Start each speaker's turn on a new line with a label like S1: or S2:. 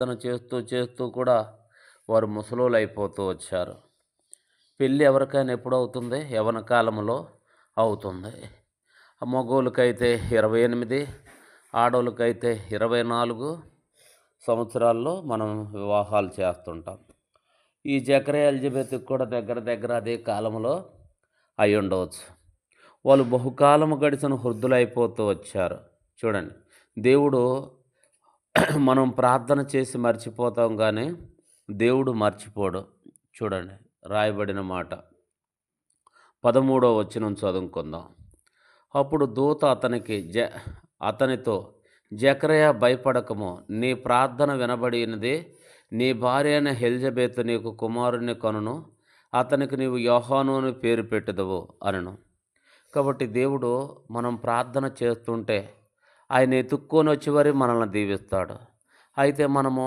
S1: ప్రార్థన చేస్తూ చేస్తూ కూడా వారు ముసలోళ్ళు అయిపోతూ వచ్చారు. పెళ్ళి ఎవరికైనా ఎప్పుడు అవుతుంది యవన కాలంలో అవుతుంది. మగోళ్ళకైతే ఇరవై ఎనిమిది ఆడోళ్ళకైతే ఇరవై నాలుగు సంవత్సరాల్లో మనం వివాహాలు చేస్తుంటాం. ఈ జకరే ఎలిజబెత్కి కూడా దగ్గర దగ్గర అదే కాలంలో అయి ఉండవచ్చు. వాళ్ళు బహుకాలము గడిచిన హృద్దులైపోతూ వచ్చారు. చూడండి. దేవుడు మనం ప్రార్థన చేసి మర్చిపోతాం కానీ దేవుడు మర్చిపోడు. చూడండి రాయబడిన మాట. పదమూడో వచ్చిన చదువుకుందాం. అప్పుడు దూత అతనికి జ అతనితో జకరయ భయపడకము. నీ ప్రార్థన వినబడినది. నీ భార్య అయిన హెల్జబేత్ నీకు కుమారుని కనును. అతనికి నీవు యోహాను అని పేరు పెట్టదవు అనను. కాబట్టి దేవుడు మనం ప్రార్థన చేస్తుంటే ఆయన ఎత్తుక్కొని వచ్చి వరి మనల్ని దీవిస్తాడు. అయితే మనము